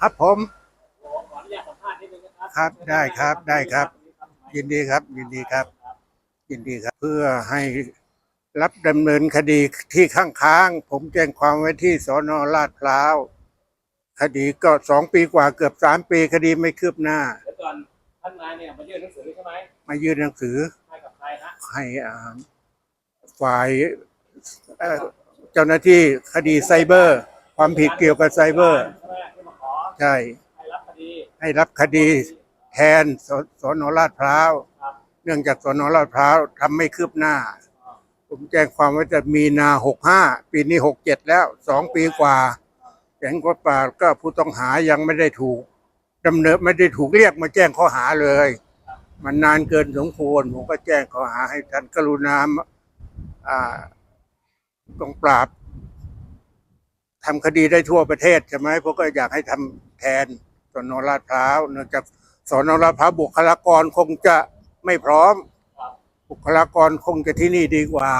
ครับผมขออนุญาตสัมภาษณ์นิดนึงนะครับครับได้ครับได้ครับ ยินดีครับ ยินดีครับ ยินดีครับ เพื่อให้รับดำเนินคดีที่ข้างค้างผมแจ้งความไว้ที่สอนอลาดพร้าว คดีก็สองปีกว่าเกือบสามปีคดีไม่คืบหน้าเดี๋ยวก่อนท่านนายเนี่ยมายื่นหนังสือใช่ไหมมายื่นหนังสือให้กับใครฮะให้อ่าฝ่ายเอ่อเจ้าหน้าที่คดีไซเบอร์ ความผิดเกี่ยวกับไซเบอร์ ใช่ไหมที่มาขอใช่ ให้รับคดีให้รับคดีแทนสสนลาดพร้าว ครับเนื่องจากสนลาดพร้าวทำไม่คืบหน้า ผมแจ้งความว่าจะมีนาหกห้าปีนี้หกเจ็ดแล้วสองปีกว่าแก๊งกวาดป่าก็ผู้ต้องหายังไม่ได้ถูกดำเนินไม่ได้ถูกเรียกมาแจ้งข้อหาเลย มันนานเกินสมควรผมก็แจ้งข้อหาให้ท่านกรุณาอ่ากองปราบทำคดีได้ทั่วประเทศใช่ไหมผมก็อยากให้ทำ แทนสนลาดพร้าวเนื่องจากสนลาดพร้าวบุคลากรคงจะไม่พร้อมครับบุคลากรคงจะที่นี่ดีกว่า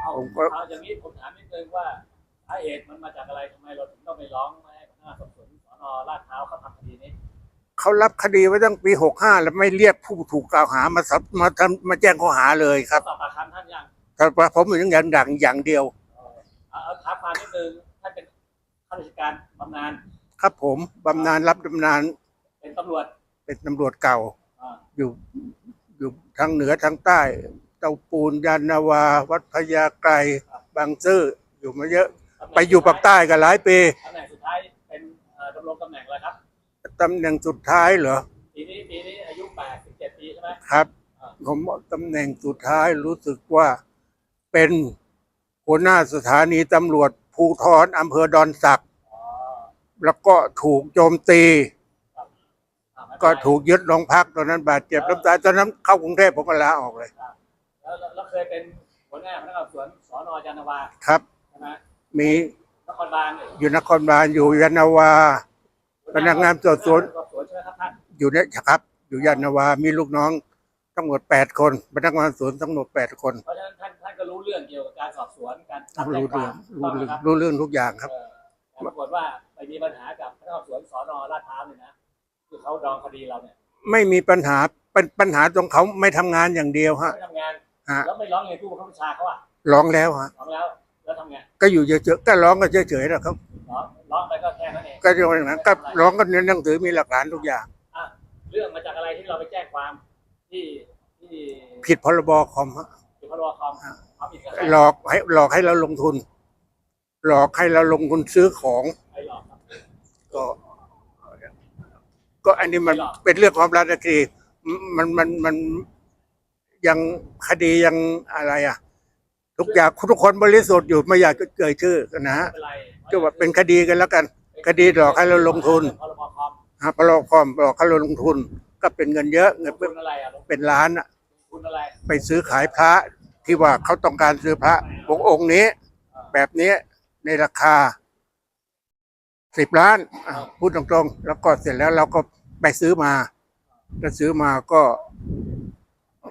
เอาผมก็ เอาอย่างนี้ผมถามนิดนึงว่าสาเหตุมันมาจากอะไรทำไมเราถึงต้องไปร้องให้พนักงานสอบสวนสอนอลาดพร้าวเขาทำคดีนี้เขารับคดีไว้ตั้งปีหกห้าแล้วไม่เรียกผู้ถูกกล่าวหามาสับมาทำมาแจ้งข้อหาเลยครับสอบปากคำท่านยังแต่ว่าผมอย่างอย่างดังอย่างเดียว เออเอาเอาถามความนิดนึงท่านเป็นข้าราชการบำนาญ ครับผมบำนาญรับบำนาญเป็นตำรวจเป็นตำรวจเก่า อ่าอยู่อยู่ทางเหนือทางใต้ เตาปูนยานนาวา วัดพญาไกรบางซื่ออยู่มาเยอะตำแหน่งไปอยู่ปากใต้กันหลายปีตำแหน่งสุดท้ายเป็นเอ่อดำรงตำแหน่งอะไรครับ ตำแหน่งสุดท้ายเหรอปีนี้ปีนี้อายุ 87 ปีใช่ไหมครับ ผมตำแหน่งสุดท้ายรู้สึกว่าเป็นหัวหน้าสถานีตำรวจภูธรอำเภอดอนสักอ๋อ แล้วก็ถูกโจมตีอ่าไม่เป็นไรก็ถูกยึดโรงพักตอนนั้นบาดเจ็บน้ำตายตอนนั้นเข้ากรุงเทพผมก็ลาออกเลย แล้วแล้วแล้วเคยเป็นหัวหน้าพนักงานสอบสวนสอนอยานนาวาครับใช่ไหมมีนครบาลเนี่ยอยู่นครบาลอยู่ยานนาวาพนักงานสอบสวนสอบสวนใช่ไหมครับท่านอยู่เนี่ยครับ อยู่ยานนาวามีลูกน้องทั้งหมดแปดคนพนักงานสวนทั้งหมดแปดคนเพราะฉะนั้นท่านท่านก็รู้เรื่องเกี่ยวกับการสอบสวนการรู้เรื่องรู้เรื่องครับรู้เรื่องทุกอย่างครับเออแต่ปรากฏว่า ไปมีปัญหากับพนักงานสอบสวนสอนอลาดพร้าวเนี่ยนะคือเขาดองคดีเราเนี่ยไม่มีปัญหาเป็นปัญหาตรงเขาไม่ทำงานอย่างเดียวฮะ ไม่ทำงานฮะ แล้วไม่ร้องเรียนผู้บังคับบัญชาเขาอะร้องแล้วฮะ ร้องแล้วแล้วทำไงก็อยู่เฉยๆก็ร้องก็เฉยๆแล้วครับ ร้องร้องไปก็แค่นั้นเองก็อย่างนั้นก็ร้องก็ในหนังสือมีหลักฐานทุกอย่าง อะเรื่องมาจากอะไรที่เราไปแจ้งความที่ที่ผิดพรบคอมฮะ ที่พรบคอมเอาผิดกับใครหลอกให้หลอกให้เราลงทุน หลอกให้เราลงทุนซื้อของใครหลอ กครับก็ก็อันนี้มันเป็นเรื่องความรักคดีมันมันมันยังคดียังอะไรอะ ทุกอย่างทุกคนบริสุทธิ์อยู่ไม่อยากจะเกิดชื่อนะฮะไม่เป็นไรก็ว่าเป็นคดีกันแล้วกัน คดีหลอกให้เราลงทุนพรบคอมฮะพรบคอมหลอกให้เราลงทุน ก็เป็นเงินเยอะเงินคุณอะไรอะลงเป็นล้านอะทุนอะไรไปซื้อขายพระที่ว่าเขาต้องการซื้อพระองค์องค์นี้ แบบนี้ในราคา สิบล้านอะพูดตรงๆ แล้วก็เสร็จแล้วเราก็ไปซื้อมาแล้วซื้อมาก็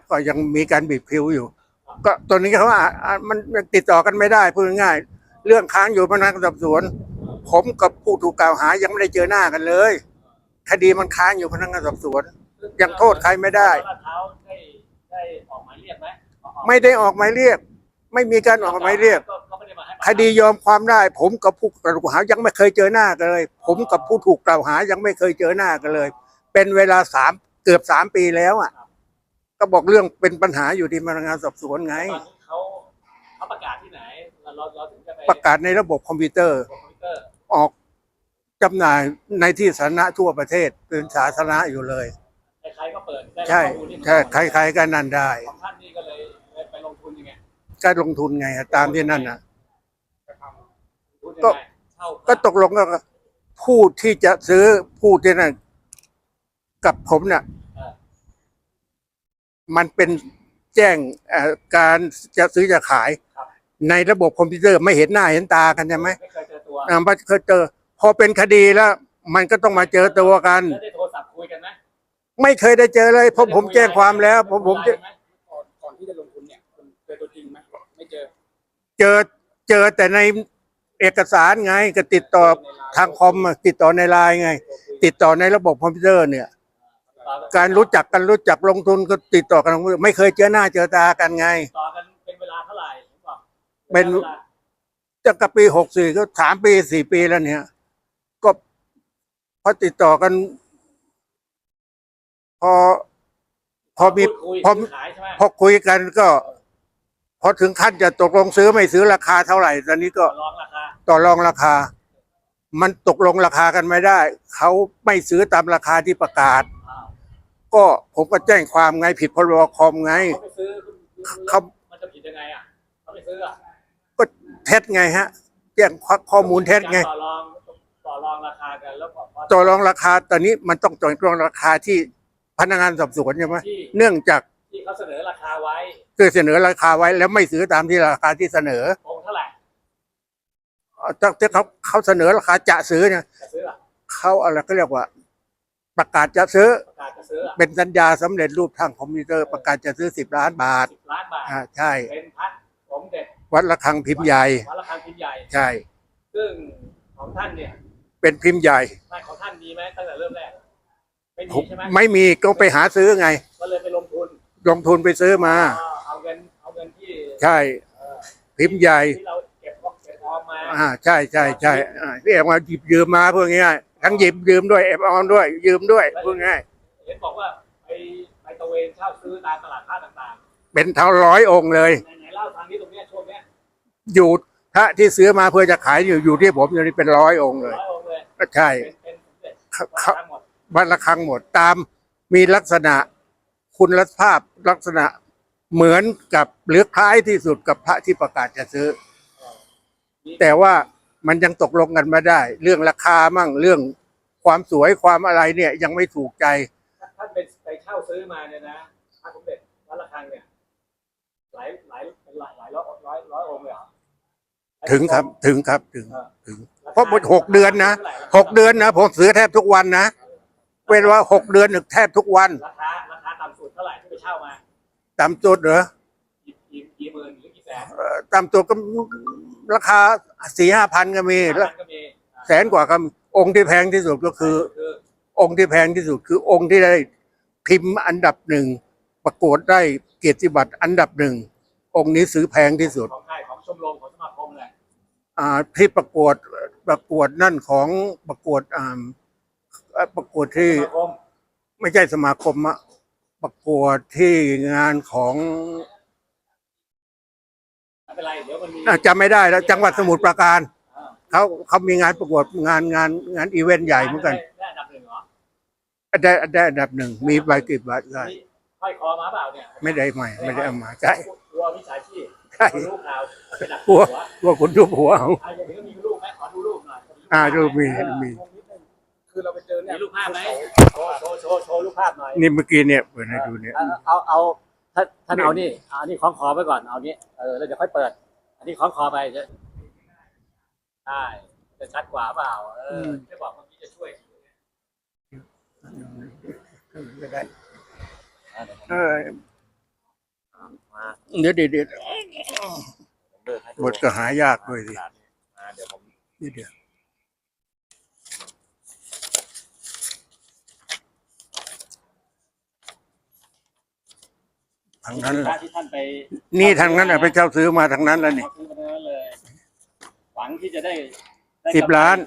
ก็ยังมีการบีบคิวอยู่ ก็ตัวนี้เขาว่าอะมันยังติดต่อกันไม่ได้พูดง่ายๆเรื่องค้างอยู่พนักงานสอบสวน ผมกับผู้ถูกกล่าวหายังไม่ได้เจอหน้ากันเลย คดีมันค้างอยู่พนักงานสอบสวน ยังโทษใครไม่ได้ ลาดพร้าวได้ได้ออกหมายเรียกไหมออกไม่ได้ออกหมายเรียก ไม่มีการออกหมายเรียก ก็ไม่ได้มาให้ คดียอมความได้ ผมกับผู้กล่าวหายังไม่เคยเจอหน้ากันเลย ผมกับผู้ถูกกล่าวหายังไม่เคยเจอหน้ากันเลย เป็นเวลาสามเกือบสามปีแล้วอะ ก็บอกเรื่องเป็นปัญหาอยู่ที่พนักงานสอบสวนไง ตอนนี้เขาเขาประกาศที่ไหนเราเราเราถึงจะไปประกาศในระบบคอมพิวเตอร์ คอมพิวเตอร์ออกจำหน่ายในที่สาธารณะทั่วประเทศเป็นสาธารณะอยู่เลย ใครๆก็เปิดได้ใช่ข้อมูลที่ใช่ใครๆก็นั่นได้ ของท่านนี่ก็เลยเลยไปลงทุนยังไง ก็ลงทุนไงตามที่นั่นนะลงทุนยัง ก็ไงเช่าก็ตกลงก็ผู้ที่จะซื้อผู้ที่นั่นกับผมเนี่ยเออมันเป็นแจ้งเอ่อการจะซื้อจะขาย ในระบบคอมพิวเตอร์ไม่เห็นหน้าเห็นตากันใช่ไหมไม่เคยเจอตัวอ่ามันเคยเจอ พอเป็นคดีแล้ว มันก็ต้องมาเจอตัวกันแล้วได้โทรศัพท์คุยกันไหมไม่เคยได้เจอเลยเพราะผมแจ้งความแล้วผมผมจะได้คุยไลน์ไหก่อนก่อนที่จะลงทุนเนี่ยคุณเจอตัวจริงไหมไม่เจอ เจอเจอแต่ใน เอกสารไงก็ติดต่อทางคอมอะติดต่อในไลน์ไง ติดต่อในระบบคอมพิวเตอร์เนี่ย การรู้จักกันรู้จักลงทุนก็ติดต่อกัน ไม่เคยเจอหน้าเจอตากันไง ต่อกันเป็นเวลาเท่าไหร่ผมบอกเป็น วลาจากกับปีหกสี่ก็สามปีสี่ปีแล้วเนี่ย ก็พอติดต่อกัน พอพอมีพูดคุยพอ ซื้อขายใช่ไหมพอคุยกันก็ พอถึงขั้นจะตกลงซื้อไม่ซื้อราคาเท่าไหร่ ตอนนี้ก็ต่อรองราคา ต่อรองราคา มันตกลงราคากันไม่ได้ เขาไม่ซื้อตามราคาที่ประกาศอ้าวก็ผมก็แจ้งความไงผิดพรบคอมไงเขาไปซื้อคุณเขามันจะผิดยังไงอะเขาไปซื้ออะก็เท็จไงฮะแจ้งข้อมูลเท็จไงต่อรองต่อรองราคากันแล้วบอกว่าต่อรองราคาตอนนี้มันต้องต่อรองราคาที่พนักงานสอบสวนใช่ไหมที่เนื่องจากที่เขาเสนอราคาไว้คือเสนอราคาไว้แล้วไม่ซื้อตามที่ราคาที่เสนอองค์เท่าไหร่ ตั้งแต่เขาเขาเสนอราคาจะซื้อเนี่ยจะซื้ออะเขาอะไรก็เรียกว่า ประกาศจะซื้อ ประกาศจะซื้ออะเป็นสัญญาสำเร็จรูปทางคอมพิวเตอร์ประกาศจะซื้อสิบล้านบาทสิบล้านบาท อ่าใช่ เป็นพระสมเด็จวัดระฆังพิมพ์ใหญ่ วัดระฆังพิมพ์ใหญ่ ใช่ ซึ่งของท่านเนี่ยเป็นพิมพ์ใหญ่ ไม่ของท่านมีไหมตั้งแต่เริ่มแรก ไม่มีใช่ไหมไม่มีก็ไปหาซื้อไง ก็เลยไปลงทุนลงทุนไปซื้อมา เอาเอาเงินเอาเงินที่ใช่ เอ่อพิมพ์ใหญ่ ที่เราเก็บเก็บ ออมมาอ่าใช่ใช่ใช่อ่าที่แอบมาหยิบยืมมาพูดง่ายๆทั้งหยิบยืมด้วยแอบเอาด้วย ยืมด้วยพูดง่ายเห็นบอกว่าไปไปตระเวนเช่าซื้อตามตลาดผ้าต่างเป็นเท่าร้อยองค์เลยๆไหนไหนเล่าทางนี้ตรงเนี้ยช่วงเนี้ยอยู่พระที่ซื้อมาเพื่อจะขายอยู่อยู่ที่ผมอยู่นี่เป็นร้อยองค์เลยร้อยองค์เลยก็ใช่เป็นเป็นสมเด็จเขาวัดเขาทั้งหมดวัดระฆังหมดตามมีลักษณะคุณภาพลักษณะเหมือนกับหรือคล้ายที่สุดกับพระที่ประกาศจะซื้อ แต่ว่ามันยังตกลงกันไม่ได้ เรื่องราคามั่งเรื่องความสวยความอะไรเนี่ยยังไม่ถูกใจ ท่านเป็นไปเช่าซื้อมาเนี่ยนะพระสมเด็จวัดระฆังเนี่ยหลายหลายเป็นหลายหลายร้อยร้อยร้อยองค์เลยเหรอถึงครับถึงครับถึงเออถึงราคาเพราะหมดหกเดือนนะท่าไร่หกเดือนนะผมซื้อแทบทุกวันนะเป็นว่าหกเดือนหนึ่งแทบทุกวันราคาราคาต่ำสุดเท่าไหร่ที่ไปเช่ามาต่ำสุดเหรอกี่กี่กี่หมื่นหรือกี่แสนเอ่อต่ำสุดก็ ราคาสี่ห้าพันก็มีห้าแล้วพันก็มีแสนกว่าก็มีองค์ที่แพงที่สุดก็คือ คือองค์ที่แพงที่สุดคือองค์ที่ได้พิมพ์อันดับหนึ่งประกวดได้เกียรติบัตรอันดับหนึ่งองค์นี้ซื้อแพงที่สุด ของค่ายของชมรมของสมาคมเลยอ่าที่ประกวดประกวดนั่นของประกวดอ่าเอ่อประกวดที่สมาคมไม่ใช่สมาคมอะประกวดที่งานของไม่ เป็นไรเดี๋ยวมันมีอะจำไม่ได้แล้วจังหวัดสมุทรปราการอ่าเขาเขามีงานประกวดงานงานงานอีเวนต์ใหญ่เหมือนกันได้อันดับหนึ่งเหรอได้ได้อันดับหนึ่งมีใบกิบบัตรได้นี่ห้อยคอมาเปล่าเนี่ยไม่ได้ใหม่ไม่ได้เอามาใช่ กลัวมิจฉาชีพใช่ลูกข่าวไปดักกลัวหัวว่าคนทุบหัวเอา อะอย่างนี้ก็มีรูปไหมขอดูรูปหน่อยอ่ารูปมีเออมี คือเราไปเจอเนี่ยมีรูปภาพไหมโชว์โชว์โชว์โชว์รูปภาพหน่อยนี่เมื่อกี้เนี่ยเปิดให้ดูเนี่ย เอาเอาเอา ท่านท่านเอานี่เอาอันนี้คล้องคอไปก่อนเอานี้เออแล้วเดี๋ยวค่อยเปิด อันนี้คล้องคอไปจะใช่จะชัดกว่าเปล่า เออจะบอกเมื่อกี้จะช่วยไม่ได้อะเดี๋ยวผมเออมาเดี๋ยวเดี๋ยวเดี๋ยวผมเลิกให้ดูบทก็หายากด้วยสิ มาเดี๋ยวผม เดี๋ยวเดี๋ยว ทางนั้นแหพระละที่ท่านไปนี่ทางนั้นน่ะไปเช่าซื้อมาทางนั้นแล้วนี่เขาซื้อมาทั้งนั้นเลย หวังที่จะได้ได้สิบกำไรล้าน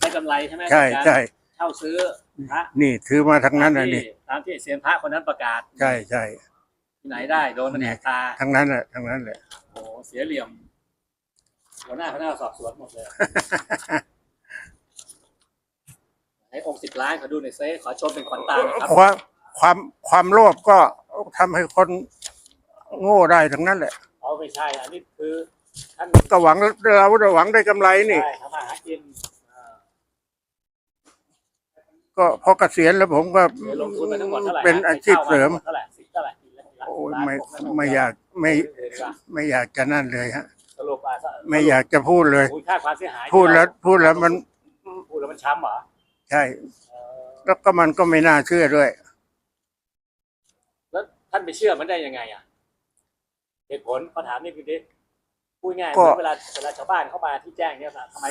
ได้กำไรใช่ไหมใช่จากการใช่เช่าซื้อพระนี่ถือมาทางนั้นตาน่ะมนี่ที่ตามที่เซียนพระคนนั้นประกาศใช่ใช่ที่ไหนได้โดนมันแหกตา ทางนั้นแหละทางนั้นแหละ โอ้โหเสียเหลี่ยมหัวหน้าพนักงานสอบสวนหมดเลยให้องค์สิบล้านเขาดูหน่อยเซ่ขอชมเป็นขวัญตาหนะครับความความความโลภก็ทำให้คน โง่ได้ทั้งนั้นแหละเอาไม่ใช่ อันนี้คือ ท่านก็หวังเราเราหวังได้กำไรนี่ ใช่ทำมาหากินอ่าก็พอเกษียณแล้วผมก็ เดี๋ยวลงทุนไปทั้งหมดเท่าไหร่เป็นอาชีพเสริมเท่าไหร่สิบเท่าไหร่กี่ล้านกี่ล้านโอ้ยล้านไม่หกล้านไม่อยากไม่เดี๋ยวดีกว่าไม่อยากจะนั่นเลยฮะ สรุปอะไม่อยากจะพูดเลย มูลค่าความเสียหายพูดแล้วพูดแล้วมันพูดแล้วมันช้ำเหรอใช่ เออแล้วก็มันก็ไม่น่าเชื่อด้วย แล้วท่านไปเชื่อมันได้ยังไงอะ เหตุผลเขาถามนี่คือดิพูดง่ายๆก็เหมือนเวลาเวลาชาวบ้านเข้ามาที่แจ้งเนี่ยทำไม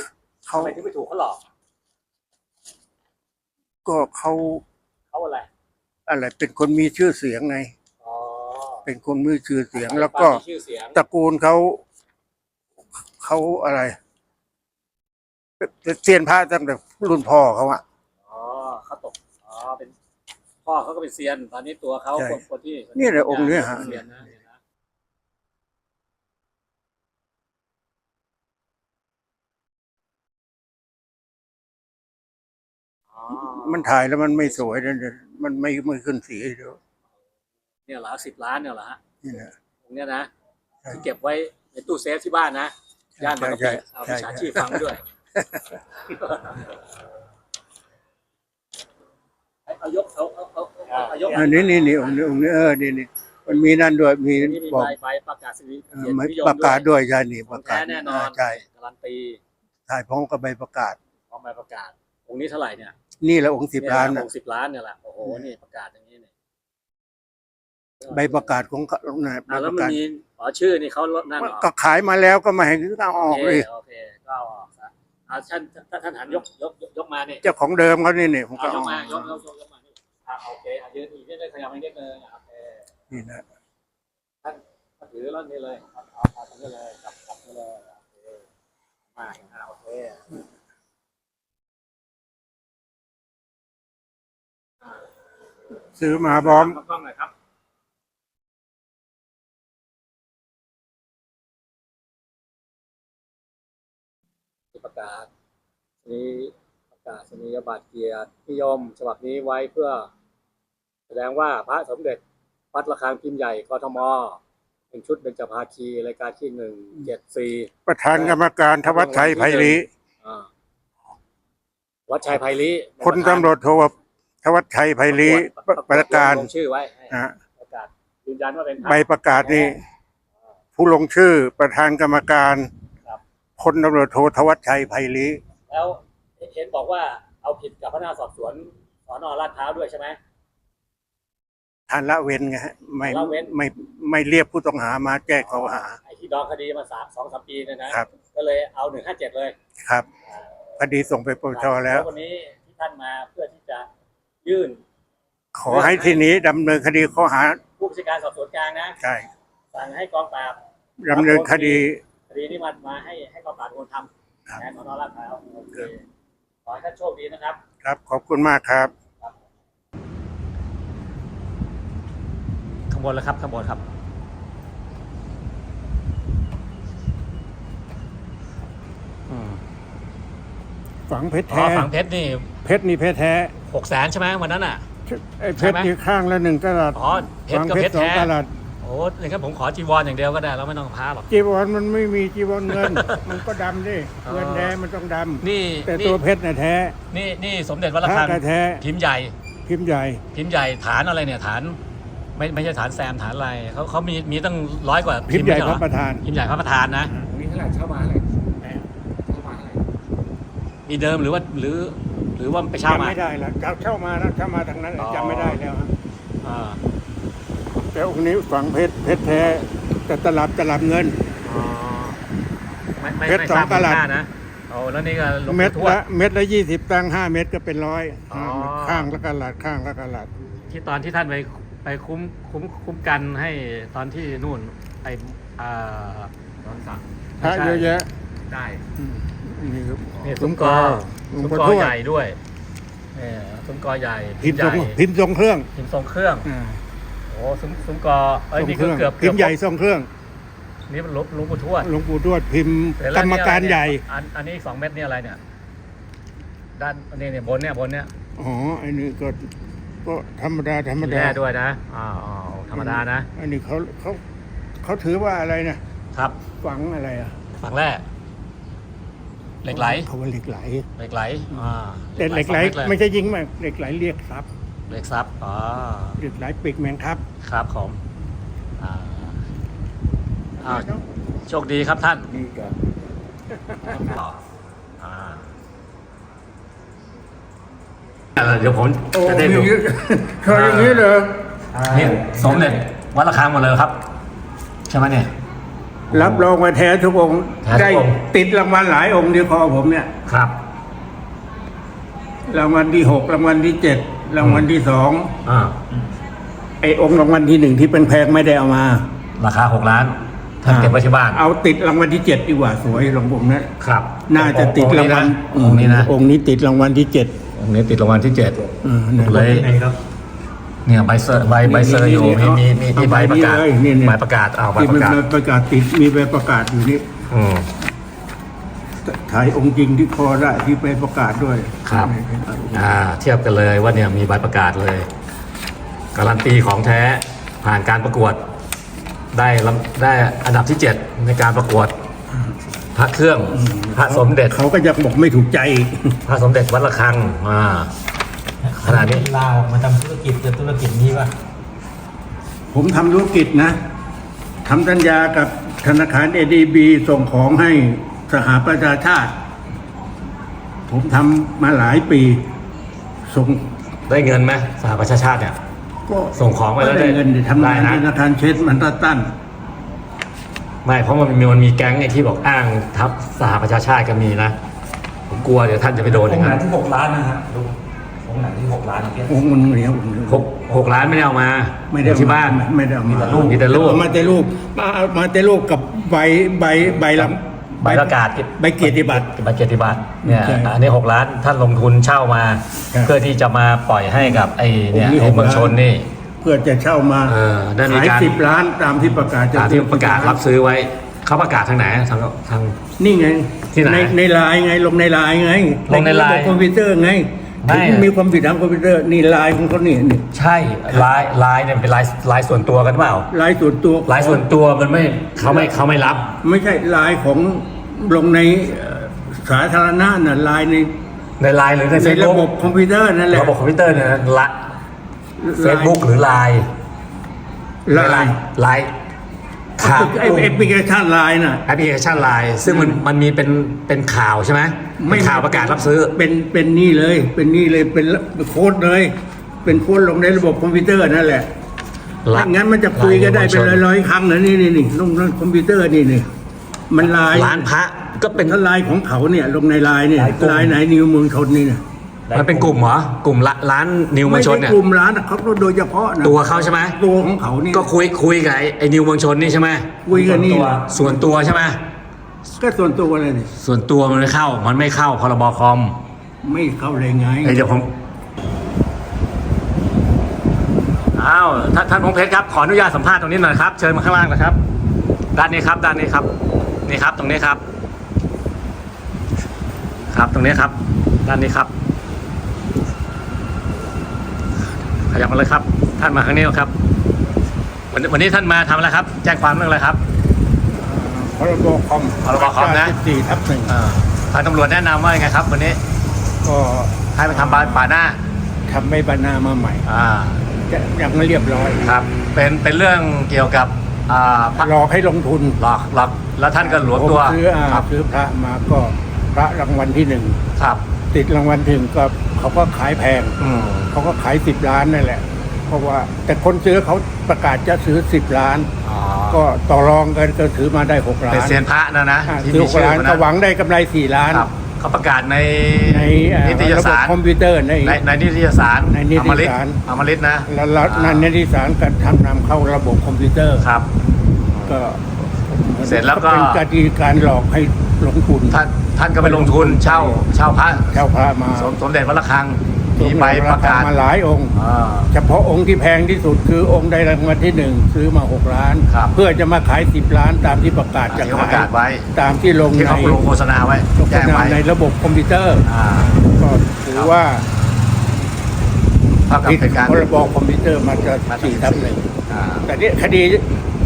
เขาทำไมถึงไปถูกเขาหลอกก็เขาเขาอะไรอะไรเป็นคนมีชื่อเสียงไง อ๋อเป็นคนมีชื่อเสียงแล้วก็ มีชื่อเสียงตระกูลเขาเขาอะไรเป็นเซียนพระตั้งแต่รุ่นพ่อเขาอะ อ๋อเขาตกอ๋อเป็นพ่อเขาก็เป็นเซียน ตอนนี้ตัวเขาใช่ คนคนที่นี่แหละองค์เนี้ยฮะเซียนนะ มันถ่ายแล้วมันไม่สวยนะมันไม่ไม่ขึ้นสีเดียวเนี่ยเหรอสิบล้านเนี่ยเหรอฮะนี่นะตรงเนี้ยนะใช่ที่เก็บไว้ในตู้เซฟที่บ้านนะย่านบางกะใช่ปิใช่เอาใช่วิชาชีพฟังด้วยเอายกเอาเอาเอาเอาเอายกอันนี้นี่นี่องค์นี้องค์นี้เออนี่นี่มันมีนั่นด้วยมีนี่มีบอกใบใบประกาศนียเออเกียรไม่ตินิยมประกาศด้วยด้วยใช่นี่ขปองระกาแท้ศแน่นอนใช่การันตีถ่ายพร้อมกับใบประกาศของใบประกาศองค์นี้เท่าไหร่เนี่ย นี่แหละองค์สิบล้านเยนะหกสิบล้านเนี่ยแหละโอ้โหนี่ประกาศอย่างนี้เนี่ยใบประกาศของเขานะใบอ่าปแล้วระมันกาศมีอ๋อชื่อนี่เขาลดนั่นเหรอก็ขายมาแล้วก็ไม่ให้ต้องเอาออกโอเลเคยโอเคก็เอาออกซะอ่าท่านท่านท่านหันยกยกยกยกมาเนี่ยเจ้าของเดิมเขานี่นี่ผมก็เอายเอากมายกยกยกยกมานี่อ่าโอเคอะยืนอีกนิดนึงขยับไปนิดนึงอะโอเคนี่นะท่านก็ถือแล้วนี่เลยเอาเอาเอาตรงนี้เลยจับจับนี่เลยโอเคมาอ่าโอเค ซื้อมาพร้อมกล้องหน่อยครับประกาศนี้ประกาศนียบัตรเกียรตินิยมฉบับนี้ไว้เพื่อ แสดงว่าพระสมเด็จวัดระฆังพิมพ์ใหญ่กทมเป็นชุดเบญจภาคีรายการที่หนึ่งเจ็ดสี่ประธานกรรมการทวัชชัยไพรีอ่าวัดชัยไพลีพลตำรวจโท ทวัชชัยไพรีประกาศลงชื่อไว้ให้นะประกาศยืนยันว่าเป็นพรใบประกาศนี่ผู้ลงชื่อประธานกรรมการครับ พลตำรวจโททวัชชัยไพรีแล้วเห็นบอกว่าเอาผิดกับพนักงานสอบสวนสอนอลาดพร้าวด้วยใช่ไหม ท่านละเว้นไงฮะไม่ละเว้น ไม่ไม่เรียกผู้ต้องหามาแก้ข้อหา ไอ้ที่ดองคดีมาสามสองสามปีเนี่ยนะครับ ก็เลยเอาหนึ่งห้าเจ็ดเลยครับคดีส่งไปปปชแล้ว วันนี้ที่ท่านมาเพื่อที่จะ ยื่น ขอให้ที่นี้ดำเนินคดีข้อหาผู้บัญชาการสอบสวนกลางนะ ใช่สั่งให้กองปราบดำเนินคดี คดีนี้มามาให้ให้กองปราบเป็นคนทครับำนะสอนอลาดพร้าวโอเคขอให้ท่านโชคดีนะครับ ครับขอบคุณมากครับ ข้างบนแล้วครับข้างบนครับ ฝังเพชรอ๋อแท้ ฝั่งเพชรนี่เพชรนี่เพชรแท้ หกแสนใช่ไหมวันนั้นอะ ไอ้เพใช่ชไหมรนี่ข้างละหนึ่งกะรัตอ๋อเพชรฝังก็เพเพชชรรสองแท้กะรัตโอ้อย่างนั้นผมขอจีวรอย่างเดียวก็ได้แล้วไม่ต้องพาหรอก จีวรมันไม่มีจีวรเงิน มันก็ดำดิอ๋อ เงินแท้มันต้องดนี่ำแต่นี่ตัวเพชรน่ะแท้ นี่นี่สมเด็จวัดพระระฆังก็แท้ พิมพ์ใหญ่ พิมพ์ใหญ่ พิมพ์ใหญ่ฐานอะไรเนี่ยฐาน ไม่ไม่ใช่ฐานแซมฐานอะไรเขาเขามีมีตั้งร้อยกว่าพิมพ์ใหญ่ไช่พเอระประธาน พิมพ์ใหญ่พระประธานนะตรงนี้เท่าไหร่เช่ามาเท่าไหร่เช่ามาเท่าไหร่ มีเดิมหรือว่าหรือหรือว่าไปเช่าจำมา ไม่ได้ละเช่าเช่ามาแล้วเช่ามาทางนั้นอ๋อ จำไม่ได้แล้วฮะอ่าแต่องค์นี้ฝังเพชรเพชรแท้แต่ตลับตลับเงิน อ๋อไม่ไม่เพชรไม่สองทราบกะรัตมูลค่านะโอ้แล้วนี่ก็หลวงเม็ดปู่ทวด ละเม็ดละยี่สิบตังค์ห้าเม็ดก็เป็นร้อยอ๋อ ข้างละกะลัดข้างละกะลัดที่ตอนที่ท่านไปไปคุ้มคุ้มคุ้มกันให้ตอนที่นู่นไออ่าตอนสั่งพระเยอะแยะ ได้ อืม นี่ครับเนี่ยซุ้มกอหลวงซุ้มพ่อกอทวดใหญ่ด้วยเนี่ยซุ้มกอใหญ่พิมพ์ใหทรญ่งพิมพ์ทรงเครื่องพิมพ์ทรงเครื่องอ่าโอ้ซุ้มซุ้มกอเอ้ยทรงนี่เคก็รื่องเกือบพิมพ์ใหญ่ทรงเครื่อง นี่มันหลวงหลวงปู่ทวดหลวงปู่ทวดพิมพ์เสร็จกแล้รวรมเนี่ยการใหญ่อันอันนี้สองเม็ดนี่อะไรเนี่ย ด้านนี่เนี่ยบนเนี่ยบนเนี่ยอ๋ออันนี้ก็ก็ธรรมดาธรรมมีดาแร่ด้วยนะอ๋ออ๋อธรรมดานะอันนี้เขาเขาเขาถือว่าอะไรนะครับฝังอะไรอะฝั่งแร่ เหล็กไหลเขาว่าเหล็กไหล เหล็กไหลอ่าแต่เหล็กไหลสองม็ดไม่ใช่ยิงมากเหล็กไหลเรียกทรัพย์เหล็กซับอ๋อเหล็กไหลปีกแมงครับครับผมอ่าอ้าวโชคดีครับท่านนี่กับอ่าเออเดี๋ยวผมโอ้จะได้ดูมีเคยอย่างนี้เลย นี่สมเด็จวัดระฆังหมดเลยครับ ใช่ไหมเนี่ยโอ้ รับรองว่าแท้ทุกองค์แท้ทุกได้องค์ติดรางวัลหลายองค์ที่คอผมเนี่ย ครับ รางวัลที่หกรางวัลที่เจ็ดรางวัลที่สองอ่า ไอ้องค์รางวัลที่หนึ่งที่เป็นแพงๆไม่ได้เอามาราคาหกล้านท่านเก็บไว้ที่บ้าน เอาติดรางวัลที่เจ็ดดีกว่าสวยหลวงผมนะครับน่าจะติดรางวัลองค์นี้นะ องค์นี้ติดรางวัลที่เจ็ดองค์นี้ติดรางวัลที่เจ็ดอืมนั่นเลย ไหนครับ เนี่ยใบเซอร์ใบใบเซอร์อยู่นี่มีนี่มีมีมีใบประกาศเอาใบนี้เลยนี่นี่ใบประกาศเอาใบที่ปมันระกาศประกาศติดมีใบประกาศอยู่นี่อืม ถ่ายองค์จริงที่คอได้ที่ไปประกาศด้วยครับ อ่า เทียบกันเลยว่าเนี่ยมีใบประกาศเลย การันตีของแท้ผ่านการประกวด ได้ลำได้อันดับที่ 7 ในการประกวด พระเครื่องพระสมเด็จ เขาก็ยังบอกไม่ถูกใจอีก พระสมเด็จวัดระฆังอ่า ขนาดนี้ลาออกมาทำธุรกิจจะธุรกิจนี้ป่ะผมทำธุรกิจนะทำสัญญากับธนาคาร ADB ส่งของให้สหประชาชาติ ผมทำมาหลายปี ส่งได้เงินไหมสหประชาชาติเนี่ยก็ส่งของไปแล้วก็ได้ได้เงินดิทำงานได้นะธนาคารเชสมันตตันไม่เพราะมันมีมันมีแก๊งไอ้ที่บอกอ้างทับสหประชาชาติก็มีนะ ผมกลัวเดี๋ยวท่านจะไปโดนอองย่าค์งไหนนั้นที่หกล้านนะฮะ ลุงองค์ไหนที่หกล้านเมื่อกี้องค์มันเหนียวองค์เดียวหกหกล้านไม่ได้เอามาไม่ได้อยู่ที่บ้าน ไม่ได้เอามามีแต่รูป มีแต่รูปเอามาแต่รูปมาเอามาแต่รูปกับใบใบใบลำใบประกาศใบเกียรติบัตร ใบเกียรติบัตรเนี่ยใช่อันนี้หกล้านท่านลงทุนเช่ามา ครับ เพื่อที่จะมาปล่อยให้กับไอ้เนี่ยผมนี่ไอ้หกเมืองชนล้านนี่ เพื่อจะเช่ามาเออได้มีขายการ สิบล้านตามที่ประกาศจตามที่ประกาศรับซื้อไว้เขาประกาศทางไหนทางทาง นี่ไงที่ไหนในในไลน์ไงลงในไลน์ไงลงในไลน์ระบบคอมพิวเตอร์ไง ไม่ถึงมีความผิดทางคอมพิวเตอร์นี่ไลน์ของเขานี่นี่ใช่ไลน์ไลน์เนี่ยเป็นไลน์ไลน์ส่วนตัวกันเปล่าไลน์ส่วนตัวไลน์ส่วนตัวมันไม่เขาไม่เขาไม่รับ ไม่ใช่ไลน์ของลงในเอ่อสาธารณะน่ะไลน์ในในไลน์หรือในในเฟซระบุ๊กบบคอมพิวเตอร์นั่นแหละระบบคอมพิวเตอร์เนี่ยนะละเฟซบุ๊กหรือไลน์ไลไลน์น์ไลน์ ข่าวไอ้แอปพลิเคชันไลน์น่ะ แอปพลิเคชันไลน์ซึ่งมันมันมีเป็นเป็นข่าวใช่ไหมเป็นข่าวประกาศรับซื้อ เป็นเป็นนี่เลย เป็นนี่เลยเป็นเป็นโค้ดเลย เป็นโค้ดลงในระบบคอมพิวเตอร์นั่นแหละละถ้างั้นมันจะคุยก็ได้เป็นร้อยๆครั้งนะนี่นี่นี่ลงในคอมพิวเตอร์นี่นี่มันไลน์ร้านพระก็เป็น ถ้าไลน์ของเขาเนี่ยลงในไลน์เนี่ยไลน์ไหนนิวเมืองชนนี่เนี่ย มันเป็นกลุ่มเหรอกลุ่มละร้านนิวเมืไม่องชใช่นเนี่ยกลุ่มร้านอะเขาโดยเฉพาะนะตัวเขาใช่ไหมตัวของเขานี่ก็คุยคุยกับไอ้ไอ้นิวเมืองชนนี่ใช่ไหมคุยกันนี่ส่วนตัวใช่ไหมก็ส่วนตัวเลยนี่ส่วนตัวมันไม่เข้า มันไม่เข้าพรบคอม ไม่เข้าเลยไงเอ้ยเดี๋ยวผมอ้าวท่านท่านพงเพชรครับขออนุญาตสัมภาษณ์ตรงนี้หน่อยครับ เชิญมาข้างล่างนะครับ ด้านนี้ครับ ด้านนี้ครับ นี่ครับ ตรงนี้ครับ ครับตรงนี้ครับ ด้านนี้ครับ ขยับมาเลยครับ ท่านมาข้างนี้ครับ วันนี้วันนี้ท่านมาทำอะไรครับ แจ้งความเรื่องอะไรครับพรบคอมพรบคอมนะสี่ทับหนึ่งเอ่อทางตำรวจแนะนำว่ายังไงครับ วันนี้ก็ให้ไปทำบาป่าหน้าทำใบบรรณามาใหม่อ่ายังไม่เรียบร้อยครับ เป็นเป็นเรื่องเกี่ยวกับอ่าพระหลอกให้ลงทุนหลอกหลอกแล้วท่านก็หลวมผมตัวซื้ออ่าครับซื้อพระมาก็พระรางวัลที่หนึ่งครับ ติดรางวัลถึงก็เขาก็ขายแพงอืม เขาก็ขายสิบล้านนั่นแหละ เพราะว่าแต่คนซื้อเขาประกาศจะซื้อสิบล้าน อ๋อก็ต่อรองกันก็ถือมาได้หกล้าเป็นนเซียนพระนะนะอ่าที่ซื้อมีหกชื่อล้านมันก็นะหวังได้กำไรสี่ล้าน ครับเขาประกาศในในอ่านิตยระบบสารคอมพิวเตอร์ใน ในในนิตยสารในนิตยสารอมฤตอมฤตนะแล้วแล้วนั่นนิตยสารก็ทำนำเข้าระบบคอมพิวเตอร์ ครับ ก็เสร็จแล้วก็ เป็นการดีการหลอกให้ลงทุน ท่าน ท่านก็ไปลงทุนเช่าเช่าพระเช่าพระมาสมสมเด็จวัดระฆังมีใบประกาศมาหลายองค์อ่าเฉพาะองค์ที่แพงที่สุดคือองค์ใดรางวัลที่หนึ่งซื้อมาหกล้านครับเพื่อจะมาขายสิบล้านตามที่ประกาศจะที่เขาขาประกาศไว้ยตามที่ลงที่ในเขาลงโฆษณาไว้โฆษแจ้งณาไว้ในระบบคอมพิวเตอร์อ่าก็ถือว่าเท่ากับผิดเป็นการพรบคอมพิวเตอร์มาตรามาตราสี่ทับหนึ่งอ่าแต่นี่คดี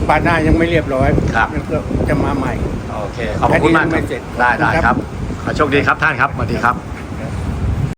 ปาดหน้ายังไม่เรียบร้อยครับมันก็จะมาใหม่ โอเค ขอบพระคุณมากคดียังไม่เสร็จ ได้ได้ขอบคุณคครัรับบขอโชคดีครับท่านครับสวัสดีครับ